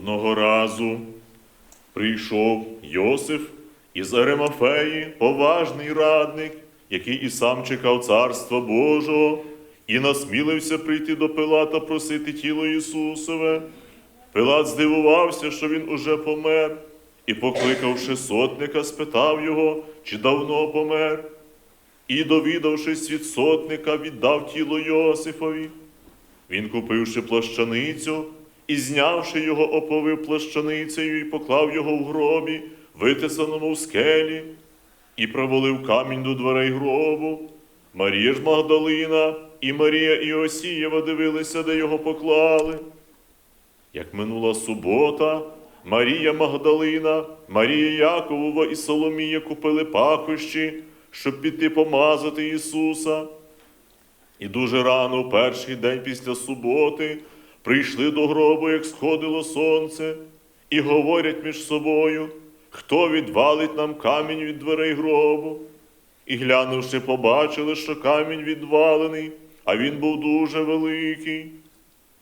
Одного разу прийшов Йосиф із Аремафеї, поважний радник, який і сам чекав Царства Божого, і насмілився прийти до Пилата просити тіло Ісусове. Пилат здивувався, що він уже помер, і, покликавши сотника, спитав його, чи давно помер. І, довідавшись від сотника, віддав тіло Йосифові. Він, купивши плащаницю і, знявши його, оповив плащаницею і поклав його в гробі, витисаному в скелі, і провалив камінь до дверей гробу. Марія ж Магдалина і Марія Іосієва дивилися, де його поклали. Як минула субота, Марія Магдалина, Марія Яковова і Соломія купили пахощі, щоб піти помазати Ісуса. І дуже рано, в перший день після суботи, прийшли до гробу, як сходило сонце, і говорять між собою, хто відвалить нам камінь від дверей гробу. І глянувши, побачили, що камінь відвалений, а він був дуже великий.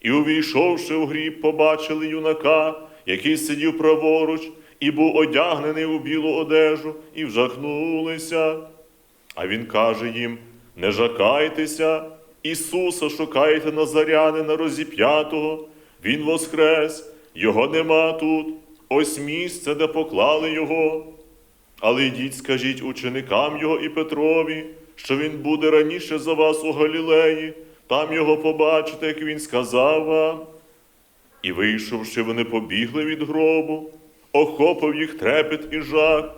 І, увійшовши в гріб, побачили юнака, який сидів праворуч, і був одягнений у білу одежу, і вжахнулися. А він каже їм: не жакайтеся, Ісуса шукайте Назарянина розіп'ятого, Він воскрес, Його нема тут, ось місце, де поклали Його. Але йдіть, скажіть ученикам Його і Петрові, що Він буде раніше за вас у Галілеї, там його побачите, як він сказав вам. І вийшовши, вони побігли від гробу, охопив їх трепет і жах,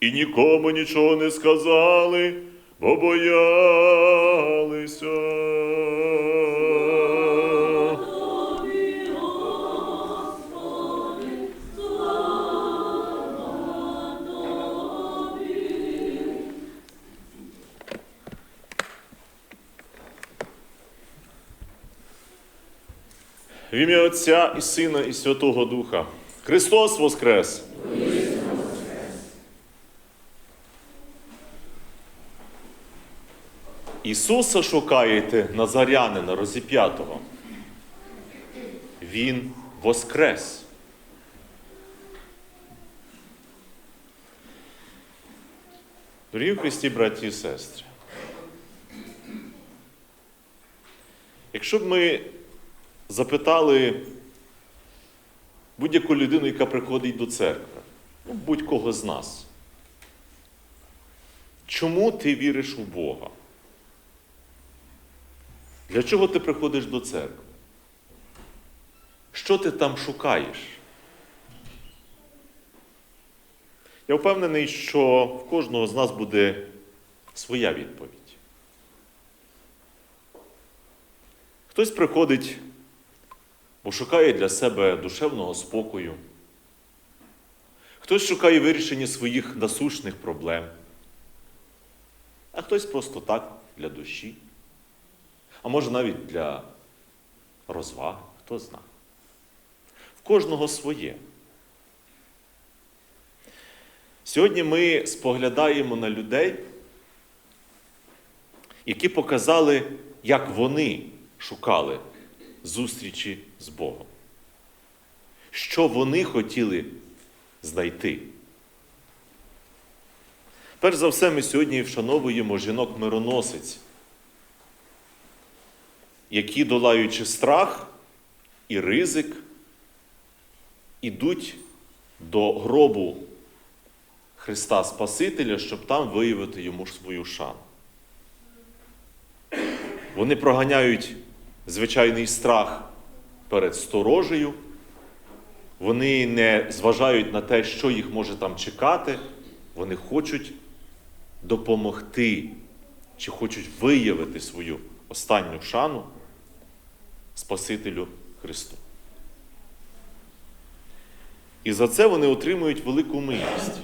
і нікому нічого не сказали, бо боялися. В ім'я Отця і Сина, і Святого Духа. Христос Воскрес! Ісуса шукаєте Назарянина розіп'ятого. Він воскрес. Дорогі Христі, браті і сестри. Якщо б ми запитали будь-яку людину, яка приходить до церкви, ну, будь-кого з нас, чому ти віриш у Бога? Для чого ти приходиш до церкви? Що ти там шукаєш? Я впевнений, що в кожного з нас буде своя відповідь. Хтось приходить, бо шукає для себе душевного спокою. Хтось шукає вирішення своїх насущних проблем, а хтось просто так для душі, а може навіть для розваги, хто знає. В кожного своє. Сьогодні ми споглядаємо на людей, які показали, як вони шукали зустрічі з Богом. Що вони хотіли знайти. Перш за все, ми сьогодні вшановуємо жінок-мироносиць, які, долаючи страх і ризик, ідуть до гробу Христа Спасителя, щоб там виявити йому свою шану. Вони проганяють звичайний страх перед сторожею, вони не зважають на те, що їх може там чекати, вони хочуть допомогти чи хочуть виявити свою останню шану Спасителю Христу. І за це вони отримують велику милість.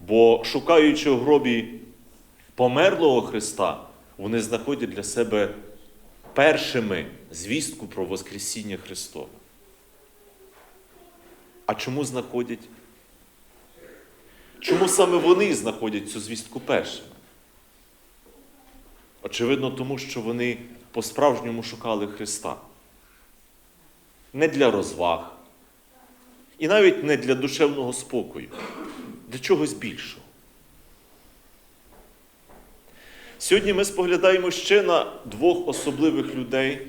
Бо шукаючи в гробі померлого Христа, вони знаходять для себе першими звістку про Воскресіння Христове. А чому знаходять? Чому саме вони знаходять цю звістку першими? Очевидно, тому що вони по-справжньому шукали Христа. не для розваг, і навіть не для душевного спокою, для чогось більшого. Сьогодні ми споглядаємо ще на двох особливих людей,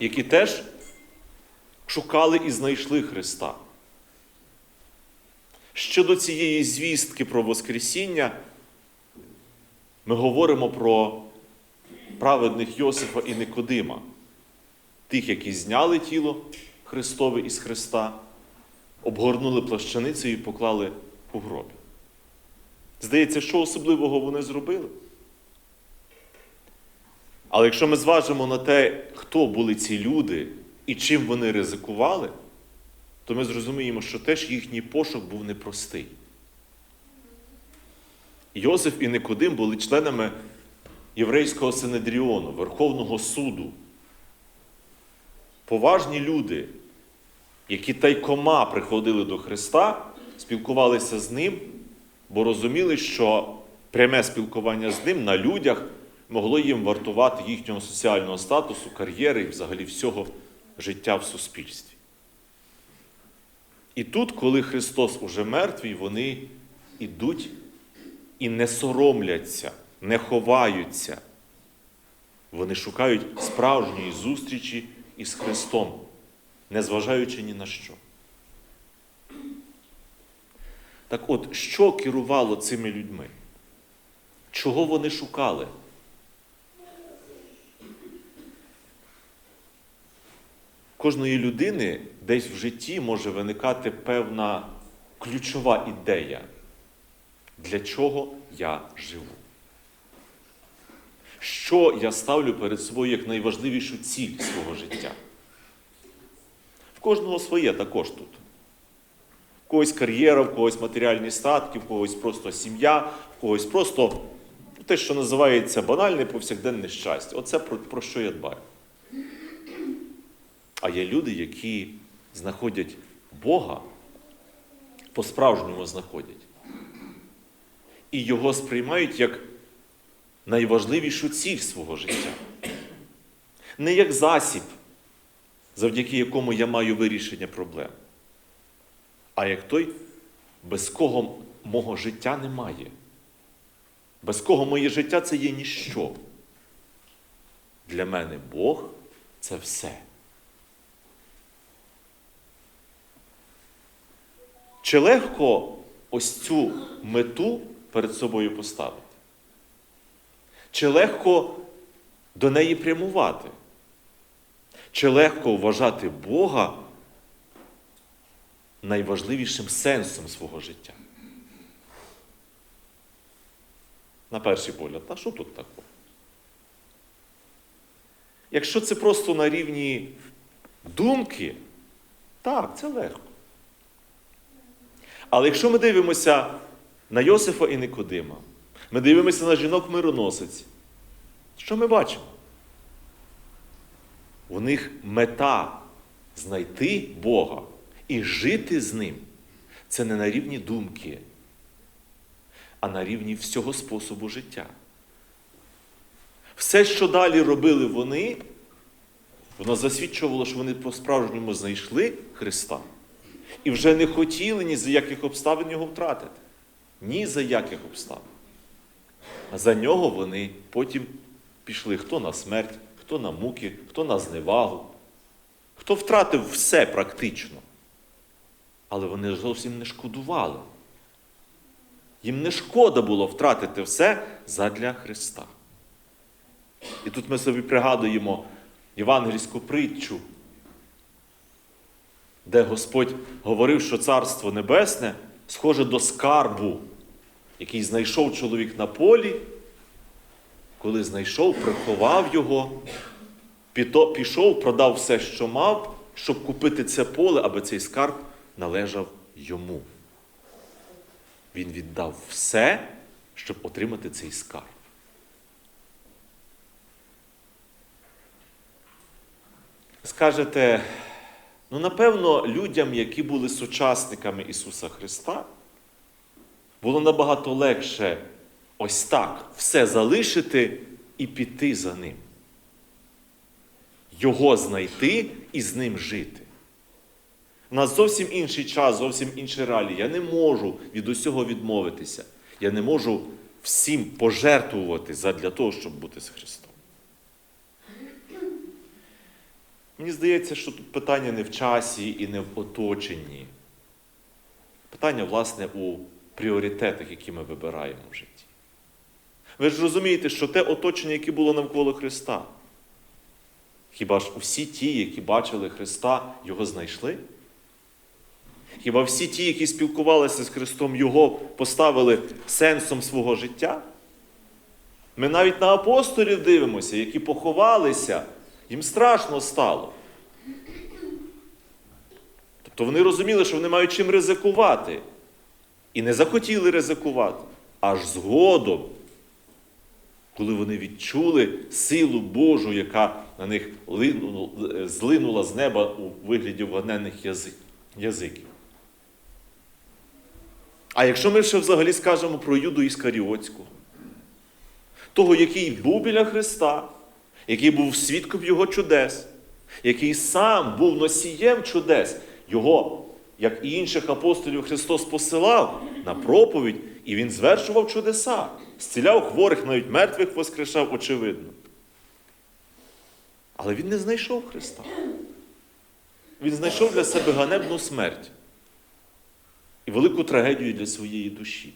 які теж шукали і знайшли Христа. Щодо цієї звістки про Воскресіння, ми говоримо про праведних Йосифа і Никодима, тих, які зняли тіло Христове із Христа, обгорнули плащаницею і поклали у гробі. Здається, що особливого вони зробили? Але якщо ми зважимо на те, хто були ці люди і чим вони ризикували, то ми зрозуміємо, що теж їхній пошук був непростий. Йосиф і Никодим були членами єврейського Синедріону, Верховного суду. Поважні люди, які тайкома приходили до Христа, спілкувалися з Ним, бо розуміли, що пряме спілкування з Ним на людях могло їм вартувати їхнього соціального статусу, кар'єри і взагалі всього життя в суспільстві. І тут, коли Христос уже мертвий, вони ідуть і не соромляться, не ховаються. Вони шукають справжньої зустрічі із Христом, незважаючи ні на що. Так от, що керувало цими людьми? Чого вони шукали? Кожної людини десь в житті може виникати певна ключова ідея, для чого я живу. Що я ставлю перед собою як найважливішу ціль свого життя? В кожного своє також тут. В когось кар'єра, в когось матеріальні статки, в когось просто сім'я, в когось просто те, що називається банальне повсякденне щастя. Оце про, про що я дбаю. А є люди, які знаходять Бога, по-справжньому знаходять. І його сприймають як найважливішу ціль свого життя. Не як засіб, завдяки якому я маю вирішення проблем, а як той, без кого мого життя немає. Без кого моє життя це є ніщо. Для мене Бог це все. Чи легко ось цю мету перед собою поставити? Чи легко до неї прямувати? Чи легко вважати Бога найважливішим сенсом свого життя? На перший погляд, а що тут такого? Якщо це просто на рівні думки, так, це легко. Але якщо ми дивимося на Йосифа і Никодима, ми дивимося на жінок мироносиць, що ми бачимо? У них мета знайти Бога і жити з ним. Це не на рівні думки, а на рівні всього способу життя. Все, що далі робили вони, воно засвідчувало, що вони по-справжньому знайшли Христа і вже не хотіли ні за яких обставин його втратити. Ні за яких обставин. За нього вони потім пішли хто на смерть, хто на муки, хто на зневагу, хто втратив все практично. Але вони зовсім не шкодували. Їм не шкода було втратити все задля Христа. І тут ми собі пригадуємо євангельську притчу, де Господь говорив, що Царство Небесне схоже до скарбу, який знайшов чоловік на полі, коли знайшов, приховав його, пішов, продав все, що мав, щоб купити це поле, аби цей скарб належав йому. Він віддав все, щоб отримати цей скарб. Скажете, ну, напевно, людям, які були сучасниками Ісуса Христа, було набагато легше ось так все залишити і піти за Ним. Його знайти і з ним жити. У нас зовсім інший час, зовсім інші реалії. Я не можу від усього відмовитися. Я не можу всім пожертвувати задля того, щоб бути з Христом. Мені здається, що тут питання не в часі і не в оточенні. Питання, власне, у пріоритетах, які ми вибираємо в житті. Ви ж розумієте, що те оточення, яке було навколо Христа, хіба ж усі ті, які бачили Христа, його знайшли? Хіба всі ті, які спілкувалися з Христом, Його поставили сенсом свого життя? Ми навіть на апостолів дивимося, які поховалися, їм страшно стало. Тобто вони розуміли, що вони мають чим ризикувати. І не захотіли ризикувати. Аж згодом, коли вони відчули силу Божу, яка на них злинула з неба у вигляді вогненних язиків. А якщо ми ще взагалі скажемо про Юду Іскаріотського, того, який був біля Христа, який був свідком Його чудес, який сам був носієм чудес, його, як і інших апостолів, Христос посилав на проповідь, і Він звершував чудеса, зціляв хворих, навіть мертвих воскрешав, очевидно. Але він не знайшов Христа. Він знайшов для себе ганебну смерть і велику трагедію для своєї душі,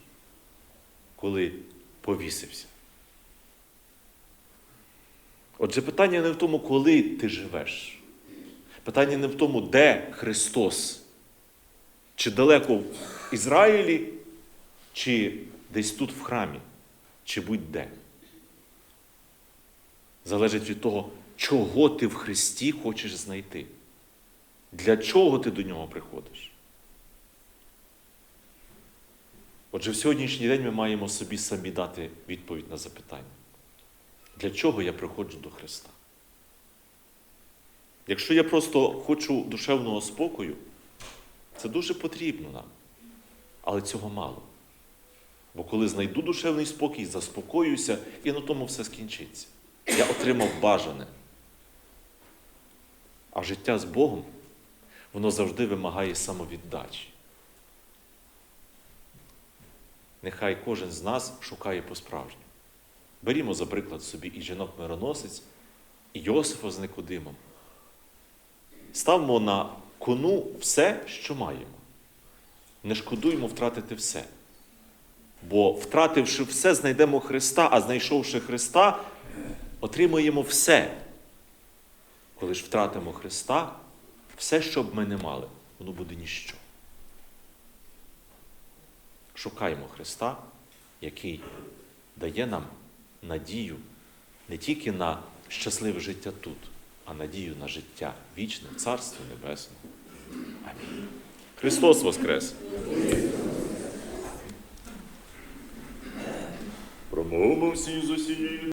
коли повісився. Отже, питання не в тому, коли ти живеш. Питання не в тому, де Христос. Чи далеко в Ізраїлі, чи десь тут в храмі, чи будь-де. Залежить від того, чого ти в Христі хочеш знайти. Для чого ти до нього приходиш? Отже, в сьогоднішній день ми маємо собі самі дати відповідь на запитання. Для чого я приходжу до Христа? Якщо я просто хочу душевного спокою, це дуже потрібно нам. Але цього мало. Бо коли знайду душевний спокій, заспокоюся, і на тому все скінчиться. Я отримав бажане. А життя з Богом, воно завжди вимагає самовіддачі. Нехай кожен з нас шукає по-справжньому. Берімо, за приклад собі і жінок-мироносець, і Йосифа з Никодимом. Ставмо на кону все, що маємо. Не шкодуємо втратити все. Бо, втративши все, знайдемо Христа, а знайшовши Христа, отримуємо все. Коли ж втратимо Христа, все, що б ми не мали, воно буде ніщо. Шукаємо Христа, який дає нам надію не тільки на щасливе життя тут, а надію на життя вічне, Царство Небесне. Амінь. Христос Воскрес! Промовимо всі з усієї